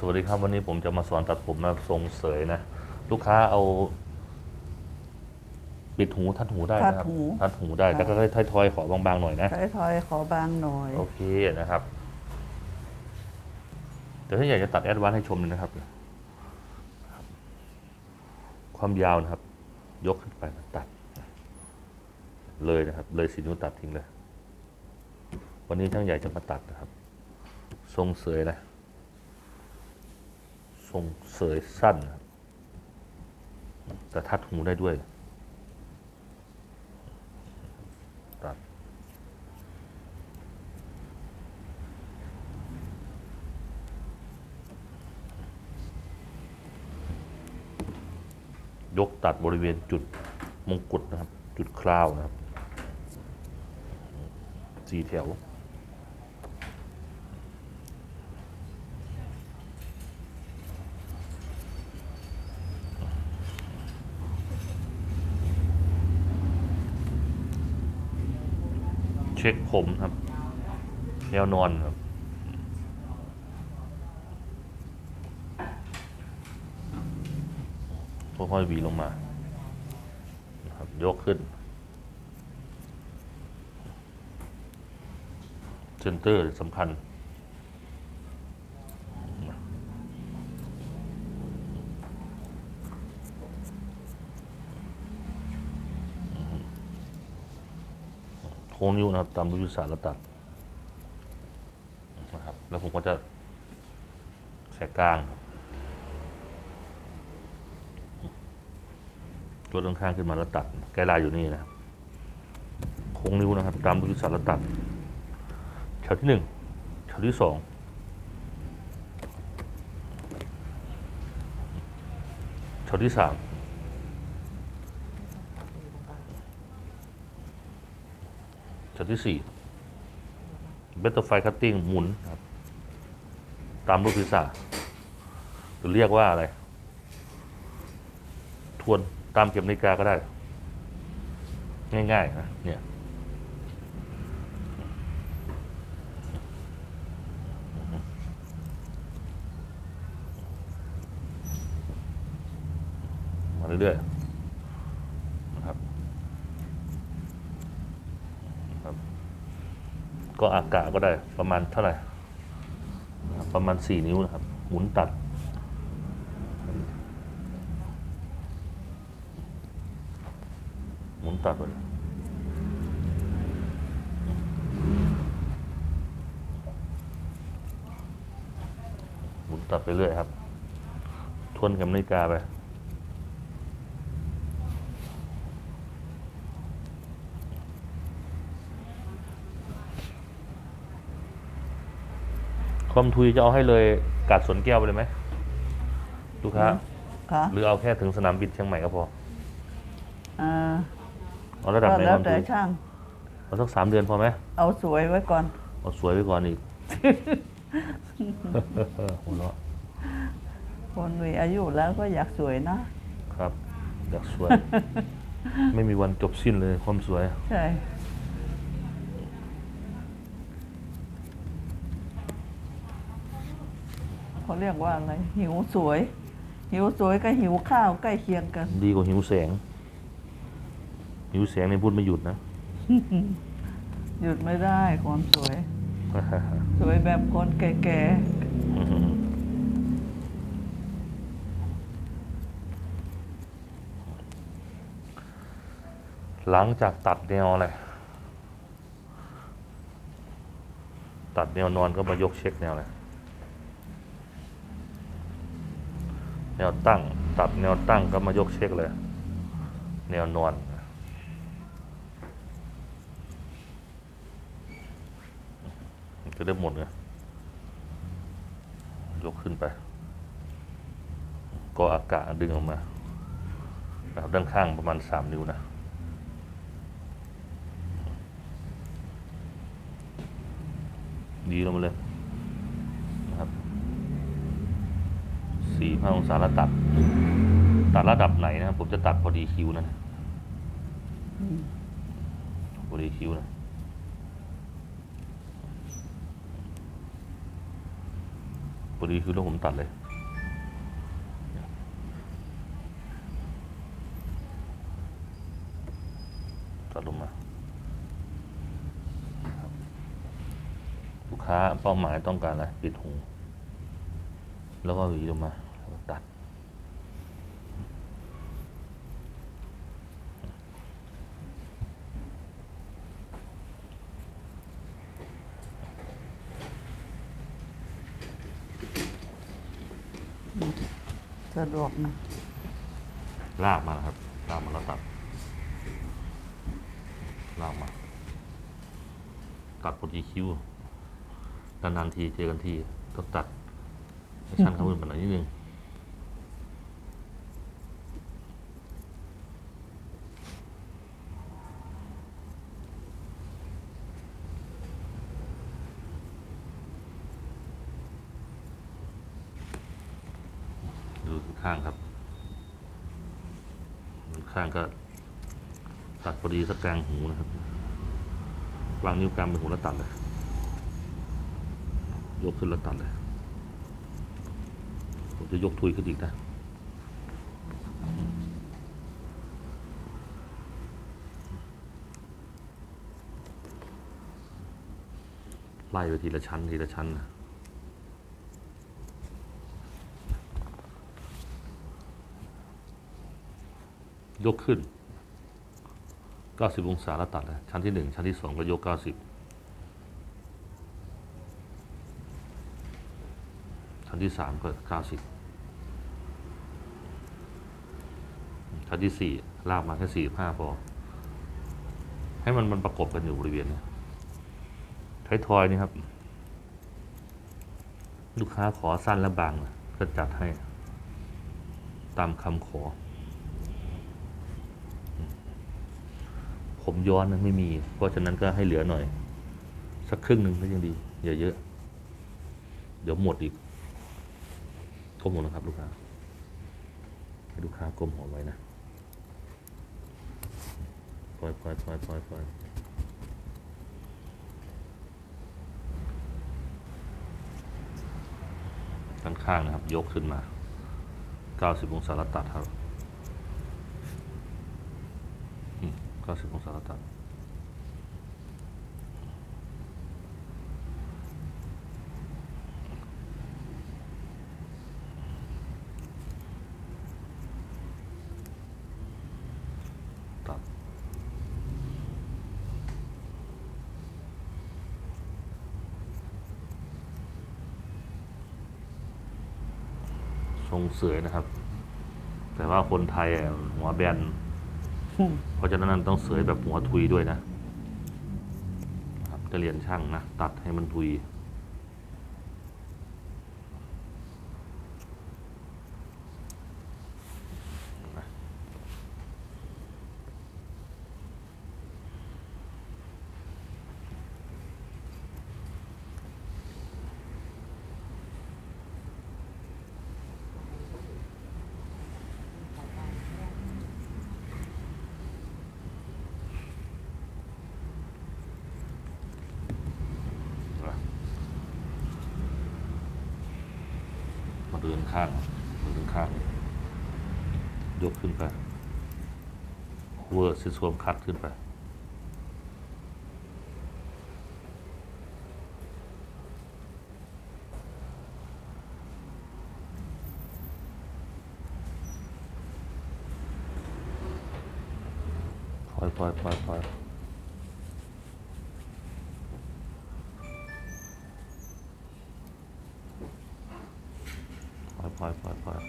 สวัสดีครับวันนี้ผมจะมาสอนตัดผมนะทรงเสยนะ ลูกค้าเอาปิดหูทัดหูได้นะครับทัดหูทัดหูได้ค่ะแต่ก็ค่อยๆทอยๆขอบางๆหน่อยนะใช้ทอยขอบางหน่อย โอเคนะครับเดี๋ยวถ้าอยากจะตัดแอดวานซ์ให้ชมเลยนะครับ ความยาวนะครับ ยกขึ้นไปนะตัด เลยนะครับ เลยสีนิ้วตัดทิ้งเลย วันนี้ช่างใหญ่จะมาตัดนะครับ ทรงเสยนะ ทรงเสยสั้น แต่ทัดหูได้ด้วยตัดยกตัดบริเวณจุดมงกุฎนะครับ จุดคราวนะครับ สี่แถว เช็คผมครับแนวนอนครับค่อยๆวีลงมาครับยกขึ้น เซนเตอร์สำคัญ โค้งนิ้วนะครับตามรูปยุทธศาสตร์แล้วตัดนะครับ แล้วผมก็จะแสกกลางลดข้างขึ้นมาแล้วตัดใกล้ลายอยู่นี่นะโค้งนิ้วนะครับ ตามรูปยุทธศาสตร์แล้วตัดแถวที่หนึ่งแถวที่สองแถวที่สาม แถวที่สี่เบตเตอร์ไฟคัตติ้งหมุนครับตามรูปพิซซ่าหรือเรียกว่าอะไร ทวนตามเก็บนาฬิกาก็ได้ ง่ายๆนะเนี่ยมาเรื่อยๆนะครับนะครับ ก็อากาก็ได้ประมาณเท่าไหร่ประมาณสี่นิ้วนะครับ หมุนตัด หมุนตัดไปหมุนตัดไปเรื่อยครับ ทวนเข็มนาฬิกาไป ความทุยจะเอาให้เลยกัดสวนแก้วไปเลยไหมลูกค้าค่ะหรือเอาแค่ถึงสนามบินเชียงใหม่ก็พออ่าเอาระดับก็ไหนแล้คววามแต่ทุยช่าง เอาสักสามเดือนพอไหมเอาสวยไว้ก่อน เอาสวยไปก่อนอีก หัวเราะคนมีอายุแล้วก็อยากสวยนะ ครับ อยากสวย ไม่มีวันจบสิ้นเลยความสวย ใช่ เขาเรียกว่าอะไร หิวสวย หิวสวยกับหิวข้าวใกล้เคียงกัน ดีกว่าหิวแสง หิวแสงในพูดไม่หยุดนะ หยุดไม่ได้ความสวย สวยแบบคนแก่หลังจากตัดแนวอะไรตัดแนวนอนก็มายกเช็คแนวอะไแนวตั้ง ตัดแนวตั้งก็มายกเช็คเลย แนวนอนจะได้หมดไงยยกขึ้นไป ก็อากาศดึงออกมานะครับด้านข้างประมาณสามนิ้วนะดีลงมาเลย 45 องศาแล้วตัด ตัดระดับไหนนะครับผมจะตัดพอดีคิวนะพอดีคิวนะพอดีคิวแล้วผมตัดเลยตัดลงมาลูกค้าเป้าหมายต้องการอะไรปิดหูแล้วก็หวีลงมา ดวกนะลากมานะครับ ลากมาแล้วตัด ลากมา ตัดพอดีคิวนานๆทีเจอกันทีก็ตัดให้ชั้นข้างบนไปหน่อยนิดนึง ดู ข้างครับข้างก็ตัดพอดีสักกลางหูนะครับวางนิ้วกลางเป็นหูแล้วตัดเลย ยกขึ้นแล้วตัดเลยผมจะยกทุยขึ้นอีกนะไล่ไปทีละชั้นทีละชั้นนะ ยกขึ้น 90 องศาแล้วตัดนะชั้นที่ 1 ชั้นที่ 2 ก็ยก 90 ชั้นที่ 3 ก็ 90 ชั้นที่ 4 ลากมาแค่ 45 พอ ให้มันมันประกบกันอยู่บริเวณนี้ใช้ทอยนี่ครับ ลูกค้าขอสั้นและบางก็จัดให้ ตามคำขอ ผมย้อนนะไม่มี เพราะฉะนั้นก็ให้เหลือหน่อย สักครึ่งหนึ่งก็ยังดีอย่าเยอะ เดี๋ยวหมดอีกก้มหัวนะครับลูกค้าให้ลูกค้าก้มหัวไว้นะปล่อยปล่อยปล่อยปล่อยปล่อยด้านข้างนะครับ ยกขึ้นมา 90 องศาแล้วตัดครับ 90องศาแล้วตัดตัดทรงเสือนะครับ แต่ว่าคนไทยอะหัวแบน เพราะฉะนั้นต้องเสยแบบหัวทุยด้วยนะครับจะเรียนช่างนะ ตัดให้มันทุย สิสวมคัดขึ้นไป ปล่อยปล่อยปล่อยปล่อยปล่อยปล่อยปล่อย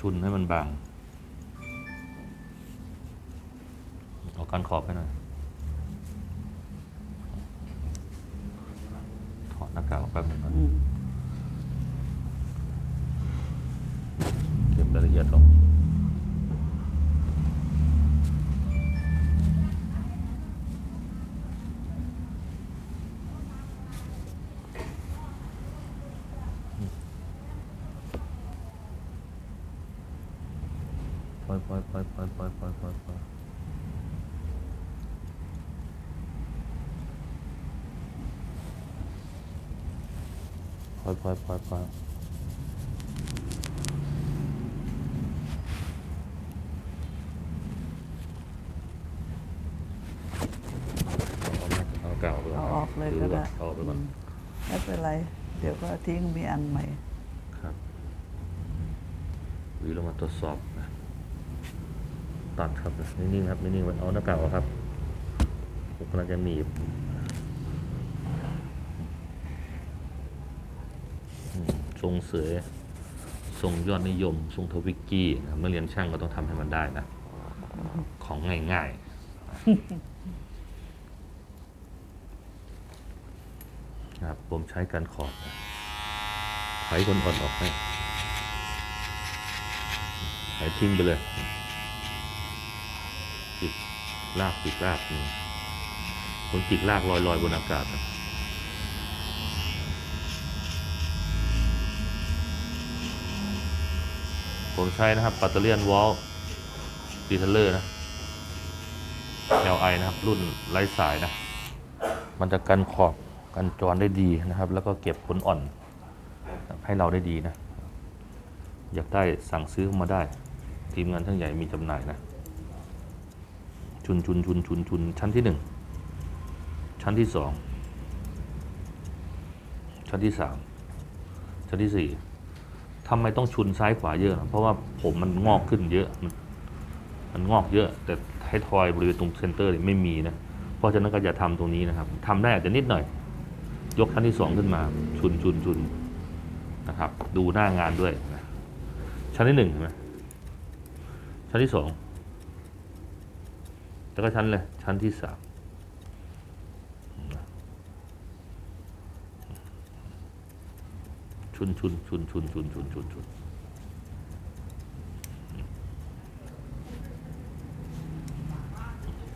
ชุนให้มันบาง การขอบให้หน่อยถอดหน้ากากออกแป๊บหนึงนะอืมเก็บรายละเอียดลง ปล่อยปล่อยปล่อยปล่อยปล่อยปล่อยปล่อย ปล่อยพอยพอยพอยพอยเอาไหมเอาเก่าไปก่นเอาออกเลยถืก็ว้ได้เอาออกไปก่อนอืมไม่เป็นไร เดี๋ยวก็ทิ้งมีอันใหม่ ครับวิเรามาตรวจสอบนะตัดครับนิ่งๆครับนิ่งๆไว้เอาหน้าเก่าครับผมกำลังจะหนีบอืม ทรงเสือทรงยอดนิยม ทรงทวิกกี้นะเมื่อเรียนช่างก็ต้องทำให้มันได้นะ ของง่าย ๆ ครับ ผมใช้การขอบไถคนอ่อนออกให้ไถทิ้งไปเลยจิกลากจิกลากนี่คนจิกลากลอยลอยๆบนอากาศนะ ผมใช้นะครับปัตเตอร์เลียนวอลดีเทลเลอร์นะ LI นะครับ รุ่นไร้สายนะ มันจะกันขอบกันจรได้ดีนะครับ แล้วก็เก็บผลอ่อน ให้เราได้ดีนะ อยากได้สั่งซื้อมาได้ ทีมงานช่างใหญ่มีจำหน่ายนะ ชุนชุนชุนชุนชุนชั้นที่หนึ่งชั้นที่สองชั้นที่สามชั้นที่สี่ ทำไมต้องชุนซ้ายขวาเยอะเพราะว่าผมมันงอกขึ้นเยอะ มันมันงอกเยอะ แต่ท้ายทอยบริเวณตรงเซนเตอร์เนี่ยไม่มีนะ เพราะฉะนั้นก็จะทำตรงนี้นะครับทำได้อาจจะนิดหน่อย ยกชั้นที่สองขึ้นมา ชุนชุนชุนนะครับ ดูหน้างานด้วยนะชั้นที่หนึ่งเห็นไหมชั้นที่สองแล้วก็ชั้นเลยชั้นที่สาม ชุนชุนชุนชุนชุนชุนชุน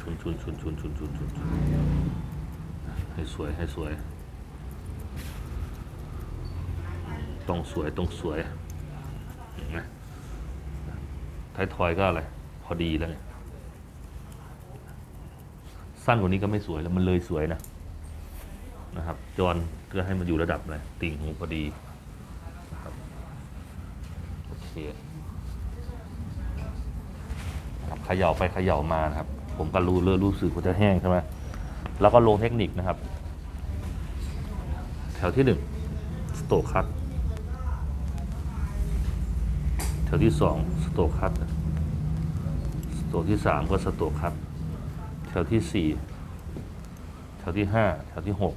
ชุนชุนชุนชุนชุนชุนชุนชุนให้สวยให้สวย ต้องสวยต้องสวยเห็นไหมท้ายทอยก็อะไร พอดีแล้วเนี่ยสั้นกว่านี้ก็ไม่สวยแล้วมันเลยสวยนะนะครับ จอนก็ให้มันอยู่ระดับอะไรติ่งหูพอดี เคครับเขย่าไปเขย่ามานะครับ ผมก็รู้เริ่มรู้สึกว่าจะแห้งใช่ไหมแล้วก็ลงเทคนิคนะครับ แถวที่หนึ่งสโตคัตแถวที่สองสโตคัตสโตที่สามก็สโตคัตแถวที่สี่แถวที่ห้าแถวที่หก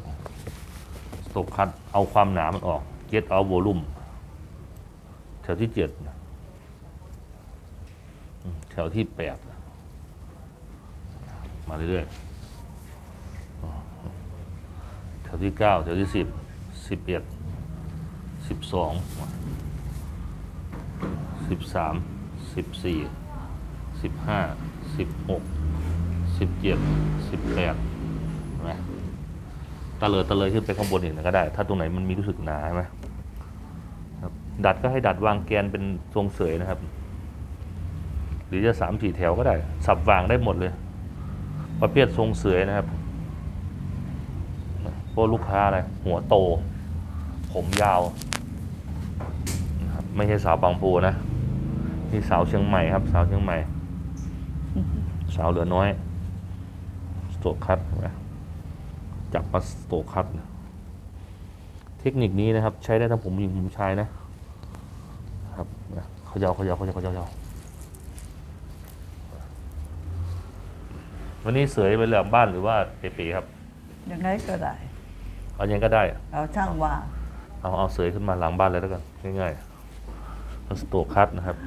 สโตคัตเอาความหนามันออก get out volume แถวที่เจ็ดแถวที่แปดมาเรื่อยๆแถวที่เก้าแถวที่สิบสิบเอ็ดสิบสองสิบสามสิบสี่สิบห้าสิบหกสิบเจ็ดสิบแปดเห็นไหมตะเลยตะเลยขึ้นไปข้างบนอีกน่อยก็ได้ ถ้าตรงไหนมันมีรู้สึกหนาใช่ไหม ดัดก็ให้ดัดวางแกนเป็นทรงเสยนะครับ หรือจะสามสี่แถวก็ได้ สับวางได้หมดเลย ประเภททรงเสยนะครับพวกลูกค้าอะไรหัวโต ผมยาวนะครับไม่ใช่สาวบางปูนะนี่สาวเชียงใหม่ครับ สาวเชียงใหม่ สาวเหลือน้อยสโตกคัตจับมาสโตกคัตเทคนิคนี้นะครับ ใช้ได้ทั้งผมหญิงผมชายนะ นะเขายาวเขายาวเขายาวเขายาววันนี้เสยไปเหลืองบ้านหรือว่าเปๆครับ ยังไงก็ได้ เอายังก็ได้เอาช่างว่า เอาเอาเสยขึ้นมาหลังบ้านเลยแล้วกันง่ายๆเอาสโตรกคัตนะครับ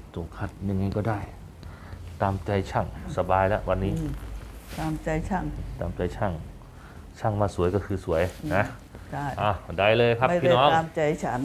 สโตรกคัตยังไงก็ได้ ตามใจช่างสบายแล้ววันนี้อืมตามใจช่าง ตามใจช่าง ช่างมาสวยก็คือสวยนะได้อะได้เลยครับไม่พี่ได้น้อง ตามใจฉัน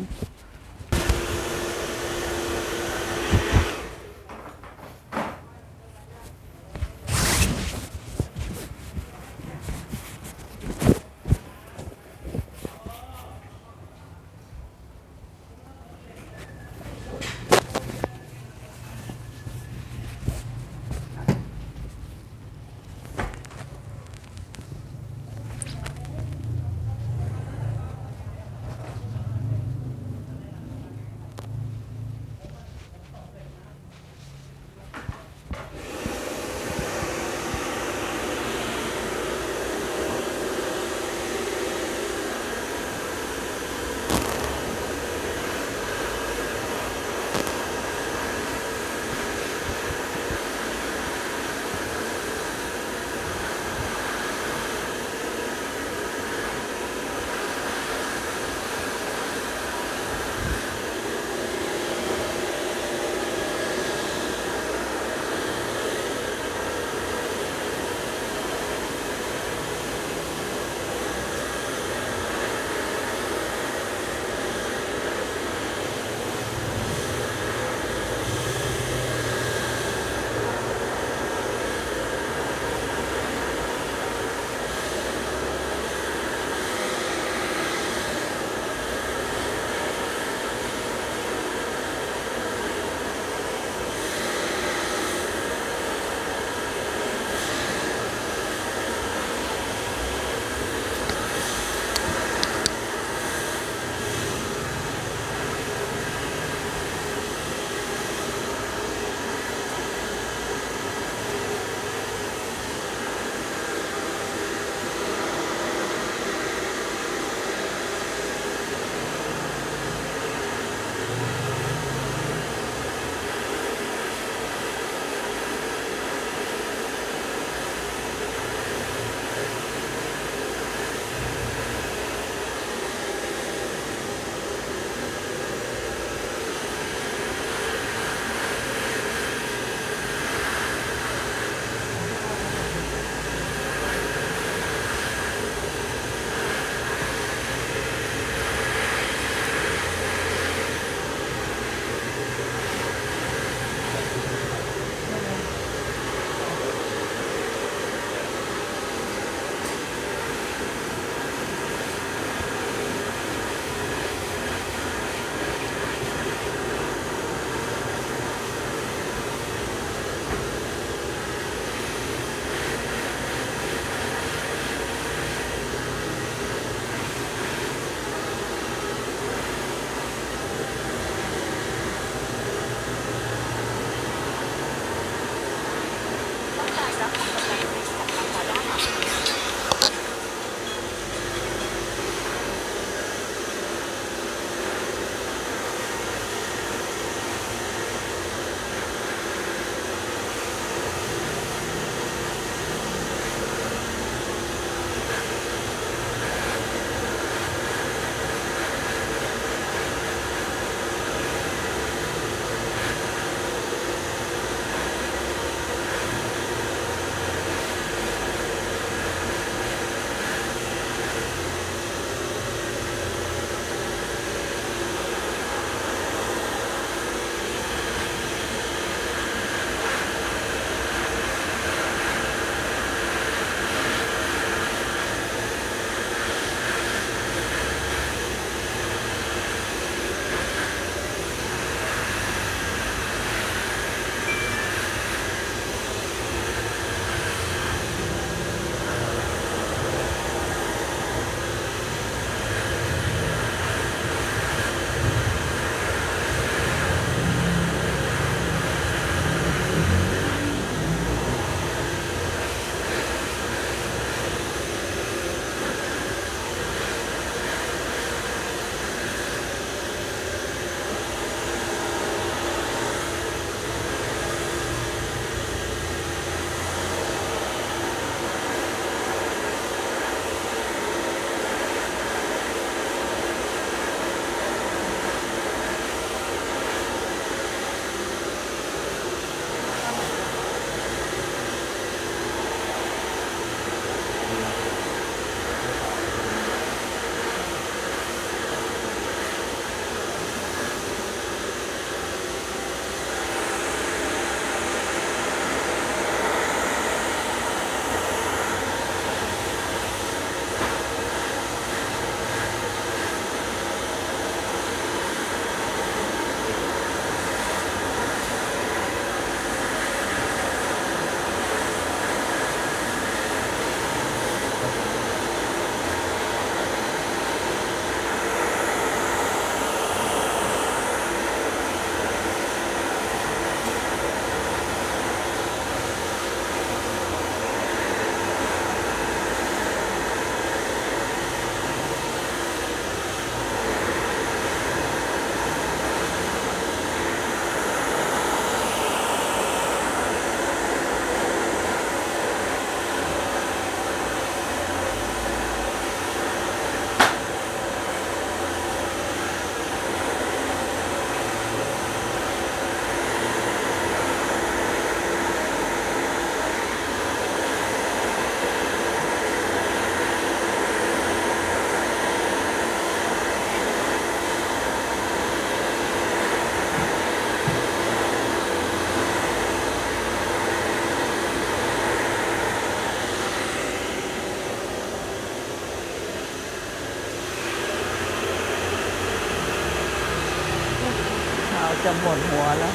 จะหมดหัวแล้ว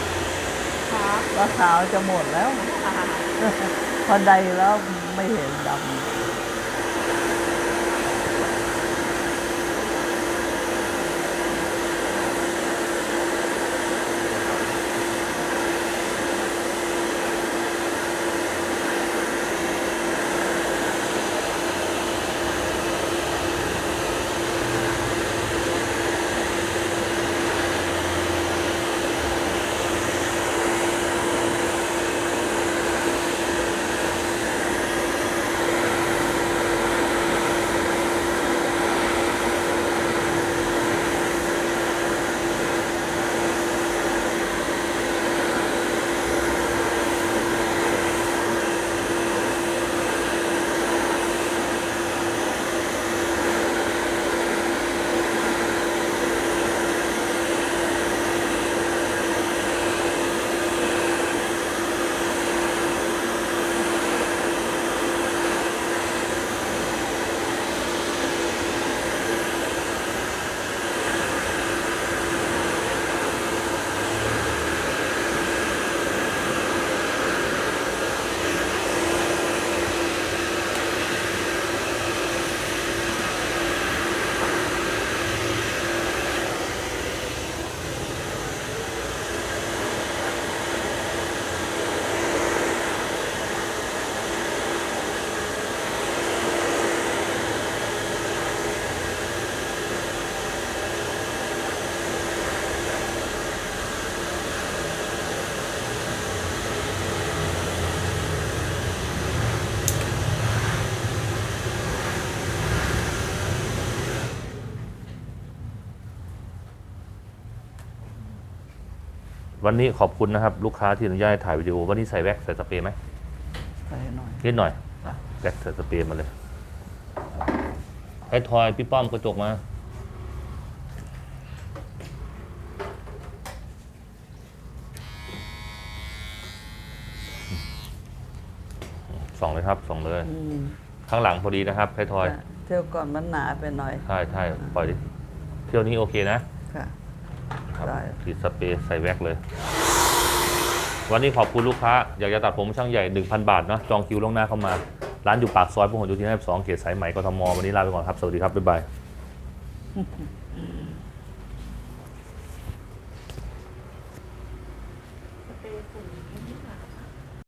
ค่ะว่าขาวจะหมดแล้ว พอใดแล้วไม่เห็นดำ วันนี้ขอบคุณนะครับ ลูกค้าที่อนุญาตให้ถ่ายวิดีโอวันนี้ใส่แว็กซ์ใส่สเปรย์ไหมใส่หน่อยนิดหน่อยจ้ะแว็กซ์ใส่สเปรย์มาเลยให้ทอยพี่ป้อมกระจกมาส่องเลยครับส่องเลย อืมข้างหลังพอดีนะครับให้ทอยจ้ะเที่ยวก่อนมันหนาไปหน่อยใช่ใช่ปล่อยดิเที่ยวนี้โอเคนะ ค่ะ ครับได้ติดสเปรย์ใส่แว็กเลย วันนี้ขอบคุณลูกค้า อยากจะตัดผมช่างใหญ่ 1,000 บาทเนาะจองคิวล่วงหน้าเข้ามา ร้านอยู่ปากซอยพหลโยธิน52เขตสายไหมกทมวันนี้ลาไปก่อนครับ สวัสดีครับ บ๊ายบาย